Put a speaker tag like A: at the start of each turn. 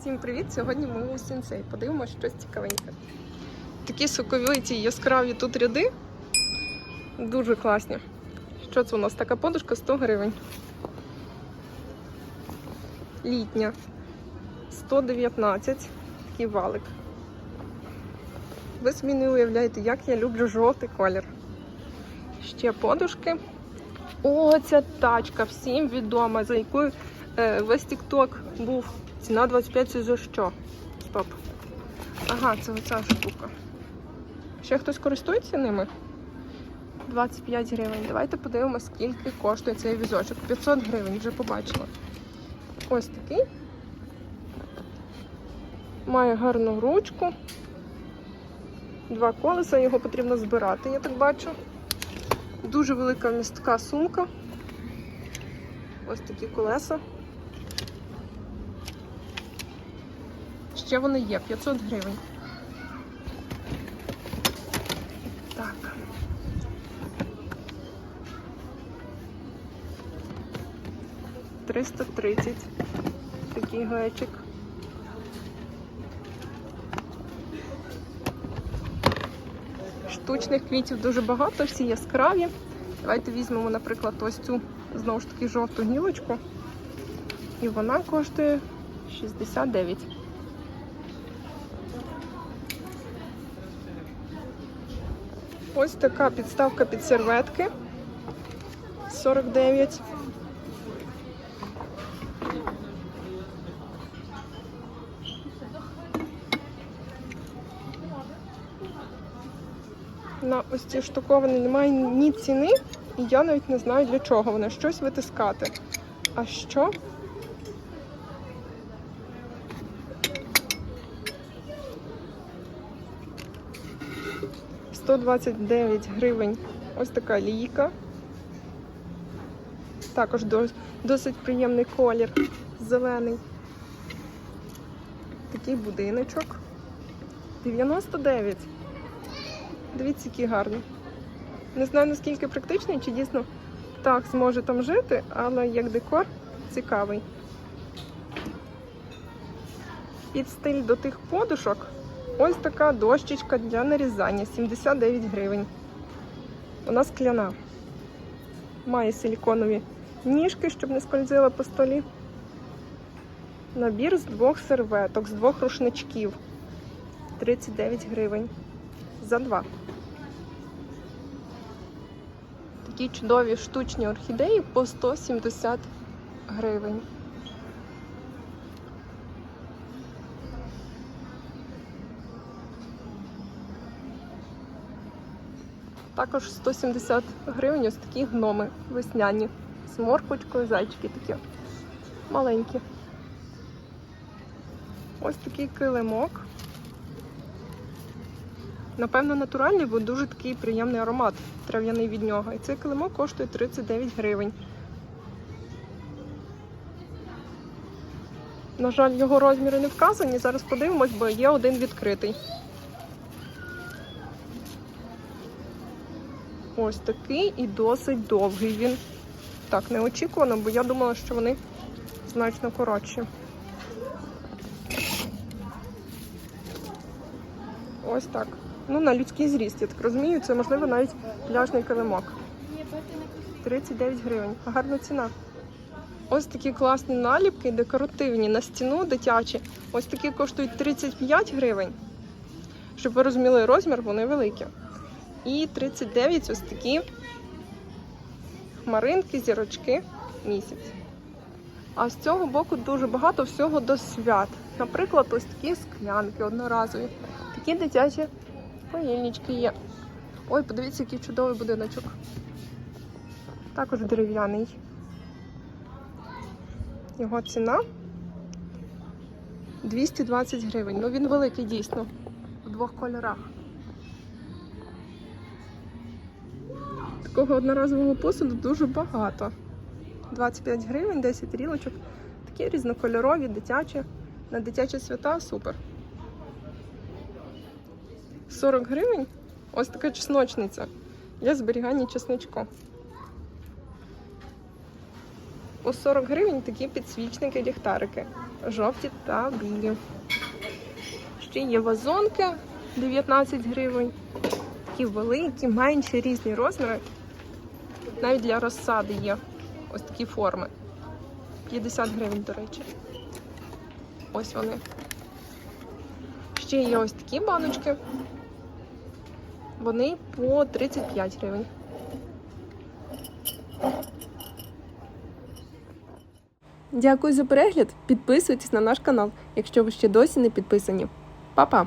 A: Всім привіт! Сьогодні ми у сенсей. Подивимося щось цікавеньке. Такі соковиті яскраві тут ряди. Дуже класні. Що це у нас? Така подушка 100 гривень. Літня. 119. Такий валик. Ви собі не уявляєте, як я люблю жовтий колір. Ще подушки. О, ця тачка всім відома, за якою е, весь TikTok був. Ціна 25 це за що? Стоп. Ага, це оця штука. Ще хтось користується ними? 25 гривень. Давайте подивимося, скільки коштує цей візочок. 500 гривень, вже побачила. Ось такий. Має гарну ручку. Два колеса, його потрібно збирати, я так бачу. Дуже велика містка сумка. Ось такі колеса. Ще вони є, 500 гривень. Так. Триста тридцять. Такий глечик. Штучних квітів дуже багато, всі яскраві. Давайте візьмемо, наприклад, ось цю знову ж таки жовту гілочку. І вона коштує 69. Ось така підставка під серветки. 49. На ось ці штуковини немає ні ціни, і я навіть не знаю для чого вони щось витискати. А що? Сто двадцять дев'ять гривень. Ось така лійка. Також досить приємний колір. Зелений. Такий будиночок. 99. Дивіться, який гарний. Не знаю наскільки практичний, чи дійсно так зможе там жити, але як декор цікавий. Під стиль до тих подушок ось така дощечка для нарізання 79 гривень. Вона скляна. Має силіконові ніжки, щоб не скользила по столі. Набір з двох серветок, з двох рушничків. 39 гривень. За два. Такі чудові штучні орхідеї по 170 гривень. Також 170 гривень ось такі гноми весняні. З морквочкою, зайчики такі маленькі. Ось такий килимок. Напевно, натуральний, бо дуже такий приємний аромат трав'яний від нього. І цей килимок коштує 39 гривень. На жаль, його розміри не вказані. Зараз подивимось, бо є один відкритий. Ось такий і досить довгий він. Так, неочікувано, бо я думала, що вони значно коротші. Ось так. Ну, на людський зріст, я так розумію, це можливо навіть пляжний килимок. 39 гривень. Гарна ціна. Ось такі класні наліпки, декоративні на стіну дитячі. Ось такі коштують 35 гривень. Щоб ви розуміли розмір, вони великі. І 39 ось такі хмаринки, зірочки місяць. А з цього боку дуже багато всього до свят. Наприклад, ось такі склянки одноразові. Такі дитячі паїльнички є. Ой, подивіться, який чудовий будиночок. Також дерев'яний. Його ціна 220 гривень. Ну він великий дійсно. В двох кольорах. Такого одноразового посуду дуже багато. 25 гривень, 10 рілочок. Такі різнокольорові, дитячі. На дитячі свята супер. 40 гривень. Ось така чесночниця для зберігання чесничку. по 40 гривень такі підсвічники ліхтарики. Жовті та білі. Ще є вазонки 19 гривень. Такі великі, менші, різні розміри. Навіть для розсади є ось такі форми. 50 гривень, до речі. Ось вони. Ще є ось такі баночки. Вони по 35 гривень. Дякую за перегляд. Підписуйтесь на наш канал, якщо ви ще досі не підписані. Па-па!